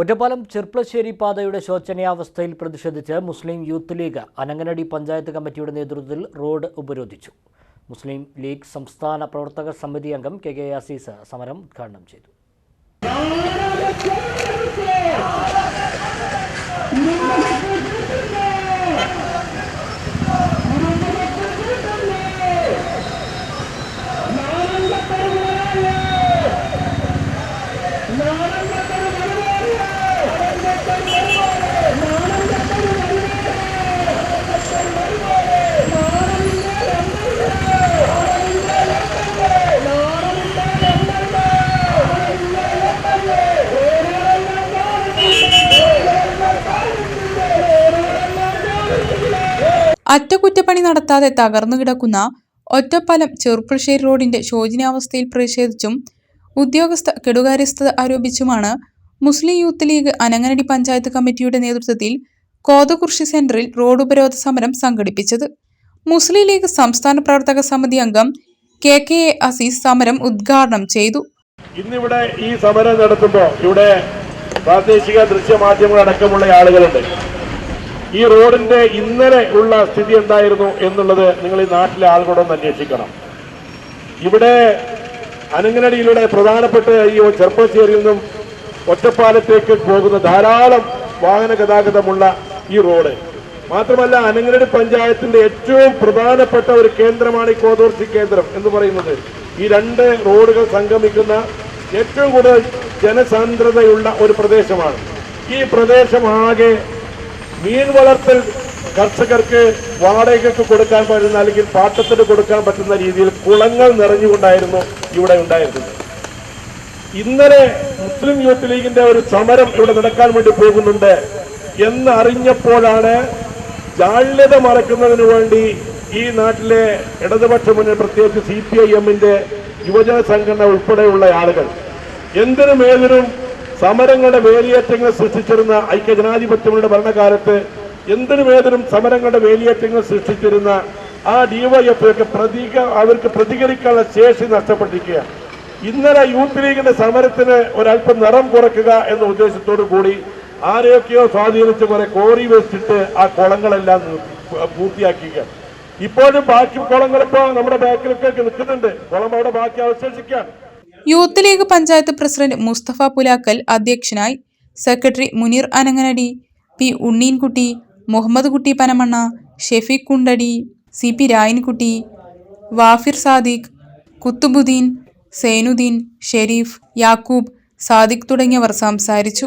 ഒറ്റപ്പാലം ചെർപ്പളശ്ശേരി പാതയുടെ ശോചനീയാവസ്ഥയിൽ പ്രതിഷേധിച്ച് Muslim Youth League Ananganadi panchayat കമ്മിറ്റിയുടെ നേതൃത്വത്തിൽ റോഡ് ഉപരോധിച്ചു. മുസ്ലിം ലീഗ് സംസ്ഥാന പ്രവർത്തക സമിതി അംഗം കെ കെ അസീസ് സമരം ഉദ്ഘാടനം ചെയ്തു. അറ്റകുറ്റപ്പണി നടത്താതെ തകർന്നു കിടക്കുന്ന ഒറ്റപ്പലം ചെറുപ്പുളശ്ശേരി റോഡിന്റെ ശോചനീയാവസ്ഥയിൽ പ്രതിഷേധിച്ചും ഉദ്യോഗസ്ഥ കെടുകാര്യസ്ഥത ആരോപിച്ചുമാണ് Muslim Youth League Ananganadi panchayat കമ്മിറ്റിയുടെ നേതൃത്വത്തിൽ കോതകുർശി സെന്ററിൽ റോഡ് ഉപരോധ സമരം സംഘടിപ്പിച്ചത്. മുസ്ലിം ലീഗ് സംസ്ഥാന പ്രവർത്തക സമിതി അംഗം കെ കെ എ അസീസ് സമരം ഉദ്ഘാടനം ചെയ്തു. ഇന്നിവിടെ ഈ സമരം നടത്തുമ്പോൾ ഇവിടെ പ്രാദേശിക ദൃശ്യമാധ്യമങ്ങൾ അടക്കമുള്ള ആളുകളുണ്ട്. ഈ റോഡിന്റെ ഇന്നലെ ഉള്ള സ്ഥിതി എന്തായിരുന്നു എന്നുള്ളത് നിങ്ങൾ ഈ നാട്ടിലെ ആളുകളോട് അന്വേഷിക്കണം. ഇവിടെ അനങ്ങനടിയിലൂടെ പ്രധാനപ്പെട്ട ഈ ചെറുപ്പശ്ശേരിയിൽ നിന്നും ഒറ്റപ്പാലത്തേക്ക് പോകുന്ന ധാരാളം വാഹന ഗതാഗതമുള്ള ഈ റോഡ്. മാത്രമല്ല അനങ്ങനടി പഞ്ചായത്തിന്റെ ഏറ്റവും പ്രധാനപ്പെട്ട ഒരു കേന്ദ്രമാണ് ഈ കോതോർച്ചി കേന്ദ്രം എന്ന് പറയുന്നത്. ഈ രണ്ട് റോഡുകൾ സംഗമിക്കുന്ന ഏറ്റവും കൂടുതൽ ജനസാന്ദ്രതയുള്ള ഒരു പ്രദേശമാണ്. ഈ പ്രദേശം ആകെ മീൻ വളർത്തൽ കർഷകർക്ക് വാടകയ്ക്ക് കൊടുക്കാൻ പറ്റുന്ന അല്ലെങ്കിൽ പാട്ടത്തിന് കൊടുക്കാൻ പറ്റുന്ന രീതിയിൽ കുളങ്ങൾ നിറഞ്ഞുകൊണ്ടായിരുന്നു ഇവിടെ ഉണ്ടായിരുന്നത്. ഇന്നലെ മുസ്ലിം യൂത്ത് ലീഗിന്റെ ഒരു സമരം ഇവിടെ നടക്കാൻ വേണ്ടി പോകുന്നുണ്ട് എന്ന് അറിഞ്ഞപ്പോഴാണ് ജാള്യത മറക്കുന്നതിന് വേണ്ടി ഈ നാട്ടിലെ ഇടതുപക്ഷ മുന്നിൽ പ്രത്യേകിച്ച് സി പി ഐ എമ്മിന്റെ യുവജന സംഘടന ഉൾപ്പെടെയുള്ള ആളുകൾ എന്തിനും ഏതിനും സമരങ്ങളുടെ വേലിയേറ്റങ്ങൾ സൃഷ്ടിച്ചിരുന്ന ഐക്യജനാധിപത്യങ്ങളുടെ ഭരണകാലത്ത് എന്തിനും ഏതിനും സമരങ്ങളുടെ വേലിയേറ്റങ്ങൾ സൃഷ്ടിച്ചിരുന്ന ആ ഡിവൈഎഫ് പ്രതിക അവർക്ക് പ്രതികരിക്കാനുള്ള ശേഷി നഷ്ടപ്പെട്ടിരിക്കുക. ഇന്നലെ യൂത്ത് ലീഗിന്റെ സമരത്തിന് ഒരല്പം നിറം കുറയ്ക്കുക എന്ന ഉദ്ദേശത്തോടു കൂടി ആരെയൊക്കെയോ സ്വാധീനിച്ച് കുറെ കോറി വെച്ചിട്ട് ആ കുളങ്ങളെല്ലാം പൂർത്തിയാക്കുക ഇപ്പോഴും ബാക്കി കുളങ്ങളിപ്പോ നമ്മുടെ ബാക്കിലൊക്കെ നിൽക്കുന്നുണ്ട്. കുളം അവിടെ ബാക്കി അവശേഷിക്കാൻ Youth League panchayat president Mustafa Pulakkal അധ്യക്ഷനായി secretary Muneer Ananganadi P Unneenkutty Muhammad Kutty Panamanna Shafeeq Kundadi C P Rayankutty Wafir Sadiq Qutbuddin Zainuddin Shareef Yakub Sadiq തുടങ്ങിയവർ സംസാരിച്ചു.